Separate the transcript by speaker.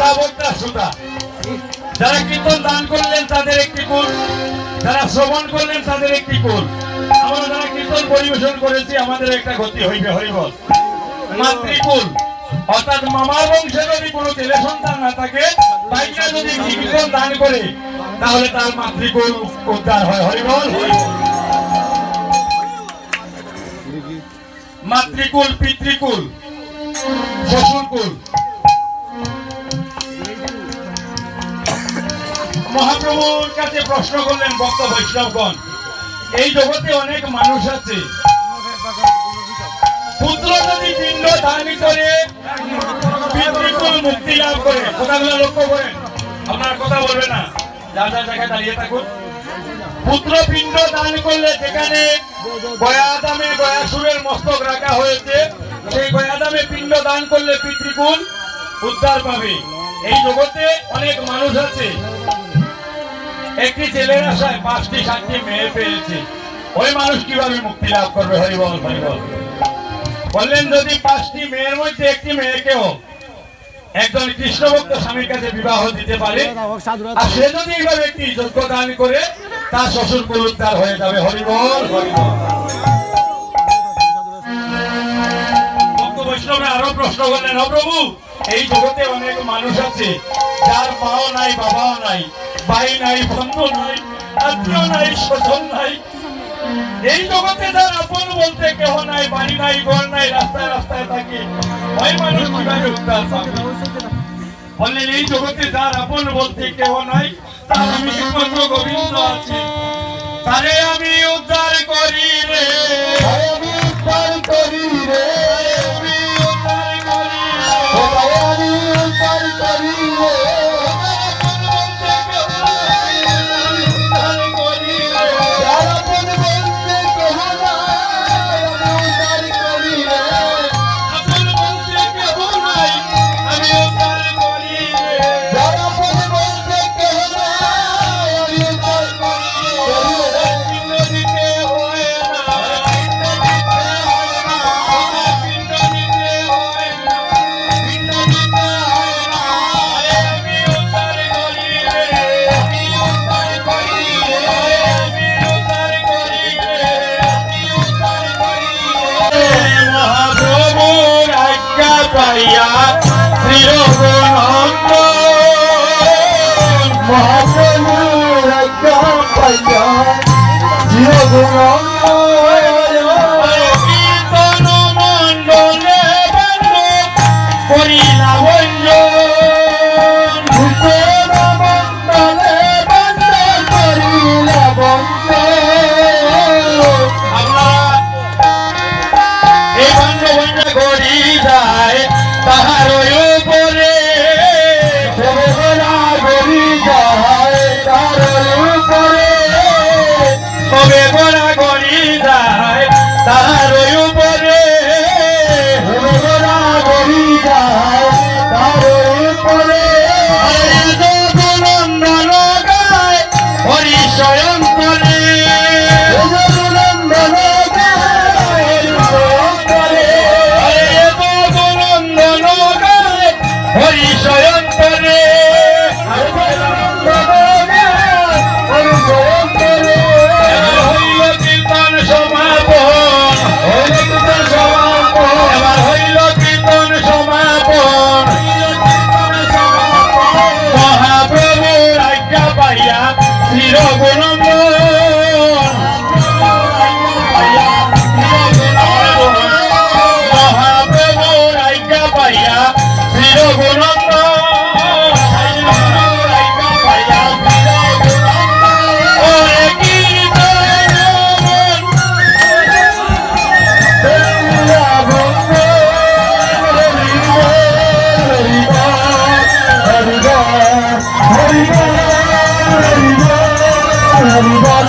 Speaker 1: শ্রোতা শ্রোতা যারা কীর্তন দান করলেন, তাদের একটি কুল। যারা শ্রবণ করলেন, তাদের একটি কুল। আমরা যারা কীর্তন পরিবেশন করেছি, আমাদের একটা গতি হইবে হরিবল মাতৃকুল। অর্থাৎ মামার বংশে যদি কোনো ছেলে সন্তান না থাকে তাইকে যদি কীর্তন দান করে, তাহলে তার মাতৃকুল উদ্ধার হয় হরিবল মাতৃকুল, পিতৃকুল শ্বশুরকুল মহাপ্রভুর কাছে প্রশ্ন করলেন ভক্ত বৈষ্ণবগণ, এই জগতে অনেক মানুষ আছে। পুত্র যদি পিণ্ড দান পিতৃকুল মুক্তি লাভ করে, কথাগুলো লক্ষ্য করেন, আপনার কথা বলবে না। যা যা জায়গায় দাঁড়িয়ে থাকুন। পুত্র পিণ্ড দান করলে যেখানে গয়াদামে গয়াসুরের মস্তক রাখা হয়েছে, সেই গয়াদামে পিণ্ড দান করলে পিতৃকুল উদ্ধার পাবে। এই জগতে অনেক মানুষ আছে। একটি ছেলের আশায় পাঁচটি সাতটি মেয়ে পেয়েছে। ওই মানুষ কীভাবে মুক্তি লাভ করবে? হরিবল হরিবল বললেন যদি পাঁচটি মেয়ের মধ্যে একটি মেয়েকেও একজন কৃষ্ণ ভক্ত স্বামীর কাছে বিবাহ দিতে পারে আর সে যদি এইভাবে একটি যোগ্য দান করে তার শ্বশুর কুল উদ্ধার হয়ে যাবে। হরিবল হরিবল ভক্ত বৈষ্ণবে আরও প্রশ্ন করলেন প্রভু এই জগতে অনেক মানুষ আছে যার মাও নাই বাবাও নাই। ভাই নাই বন্ধু নাই, আত্মীয় নাই, স্বজন নাই। এই জগতে যার আপন বলতে কেহ নাই, বাড়ি নাই, ঘর নাই, রাস্তায় রাস্তায় থাকে। ওই মানুষ কীভাবে উদ্ধার বললেন, এই জগতে যার আপন বলতে কেহ নাই, তার আমি একমাত্র গোবিন্দ আছি। তারে আমি উদ্ধার করি রে। পাইয়া শ্রীরঘুনন্দ
Speaker 2: মহাপ্রভু আজ্ঞা পাইয়া চিরগুণাঙ্গ
Speaker 1: কীর্তন মণ্ডলে করিলা
Speaker 2: বন্ধ হরিবল